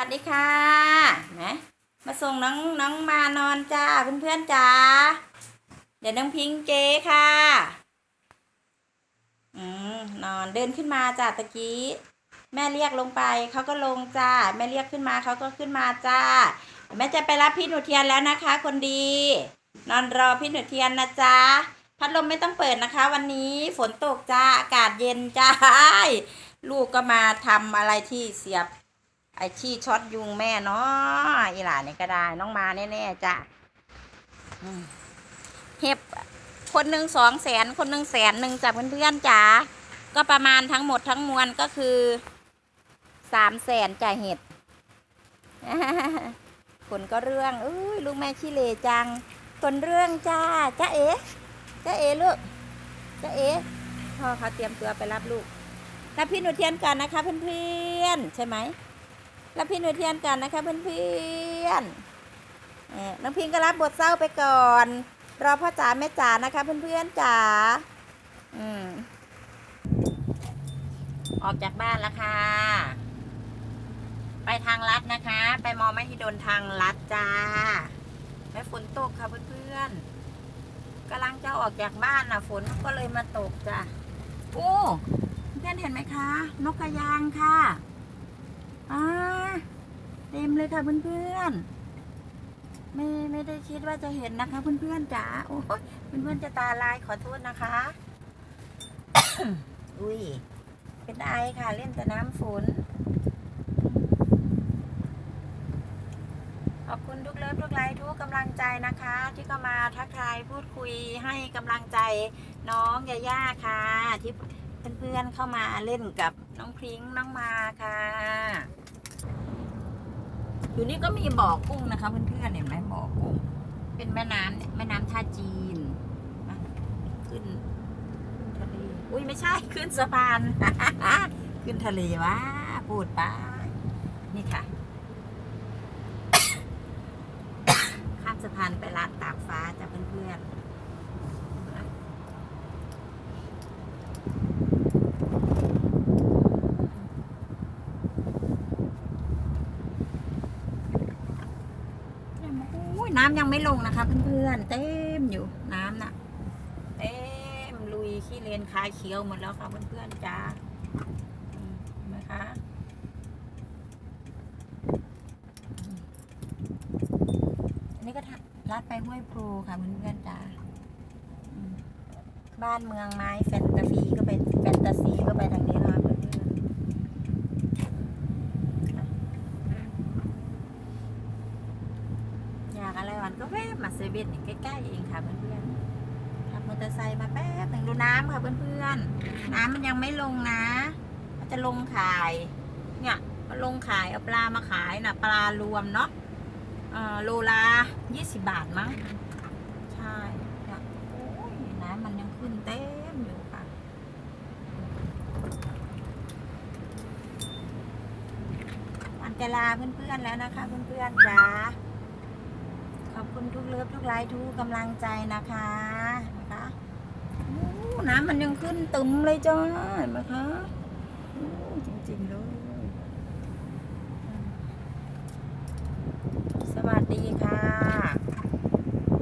วัสดีค่ะนะมาส่งน้องน้องมานอนจ้าเพื่อนๆจ้าเดี๋ยวน้องพิงเจค่ะอืมนอนเดินขึ้นมาจ้าตะกี้ แม่เรียกลงไปเขาก็ลงจ้าแม่เรียกขึ้นมาเขาก็ขึ้นมาจ้าแม่จะไปรับพี่หนูเทียนแล้วนะคะ คนดี นอนรอพี่หนูเทียนนะจ้าพัดลมไม่ต้องเปิดนะคะ วันนี้ฝนตกจ้าอากาศเย็นจ้าลูกก็มาทำอะไรที่เสียบ ไอที่ช็อตยุงแม่เนาะอีหลานนี่ก็ได้น้องมาแน่ๆจ้ะเห็บคนหนึ่งสองแสนคนหนึ่งแสนหนึ่งจ้ะเพื่อนๆจ๋าก็ประมาณทั้งหมดทั้งมวลก็คือสามแสนจ่ายเห็ดคนก็เรื่องอุ้ยลูกแม่ขี้เลจัง คนเรื่องจ้าจ้าเอ๋จ้าเอ๋ลูกจ้าเอ๋พ่อเขาเตรียมตัวไปรับลูกรับพี่หนูเทียนก่อนนะคะเพื่อนๆใช่ไหม รับพี่หนูเทียนกันนะคะเพื่อนๆเอ่อน้องพิงก็รับบทเศร้าไปก่อน รอพ่อจ๋าแม่จ๋านะคะเพื่อนๆจ๋าอืมออกจากบ้านแล้วค่ะ ไปทางลัดนะคะ ไปมอไม่ฮิดนทางลัดจ้าแม่ฝนตกค่ะเพื่อนๆกำลังจะออกจากบ้านนะฝนก็เลยมาตกจ้ะโอ้เพื่อนเห็นไหมคะ นกกระยางค่ะ อ่าเต็มเลยค่ะเพื่อนๆ ไม่ไม่ได้คิดว่าจะเห็นนะคะ เพื่อนๆจ๋าโอ้ยเพื่อนๆจะตาลายขอโทษนะคะ อุ้ยเป็นไอค่ะเล่นแต่น้ำฝนขอบคุณทุกเลิฟทุกไลค์ทุกกำลังใจนะคะ ที่เข้ามาทักทายพูดคุยให้กำลังใจน้องยาย่าค่ะที่ เพื่อนๆเข้ามาเล่นกับน้องพริ้งน้องมาค่ะ อยู่นี่ก็มีบ่อกุ้งนะคะเพื่อนๆเห็นไหมบ่อกุ้ง เป็นแม่น้ำเนี่ยแม่น้ำท่าจีนขึ้นขึ้นทะเลอุ้ยไม่ใช่ขึ้นสะพาน ขึ้นทะเลวะพูดไปนี่ค่ะ ข้ามสะพานไปลานตากฟ้าจ้ะเพื่อนๆโอ้ย น้ำยังไม่ลงนะคะเพื่อนๆเต็มอยู่น้ำน่ะเต็มลุยขี้เลนคายเขียวหมดแล้วค่ะเพื่อนๆจ้าเห็นไหมคะอันนี้ก็ลัดไปห้วยโพค่ะเพื่อนๆจ้าบ้านเมืองไม้แฟนตาซีก็ไปแฟนตาซีก็ไปทางนี้นะคะเพื่อนๆอยา ก็แวะมาเซเว่นนี่ใกล้ๆเองค่ะเพื่อนๆขับมอเตอร์ไซค์มาแป๊บหนึ่งดูน้ำค่ะเพื่อนๆ น้ำมันยังไม่ลงนะมันจะลงขาย เนี่ยมันลงขายเอาปลามาขายนะปลารวมเนาะเอ่อโลละยี่สิบบาทมั้ง ใช่เนี่ยโอ้ยน้ำมันยังขึ้นเต็มอยู่ค่ะวันจะลาเพื่อนๆแล้วนะคะ เพื่อนๆจ้า อบคุณทุกเลิฟทุกไลค์ทุกกำลังใจนะคะนะคะน้ำมันยังขึ้นตึมเลยจ้าเห็นไหมคะจริงๆเลย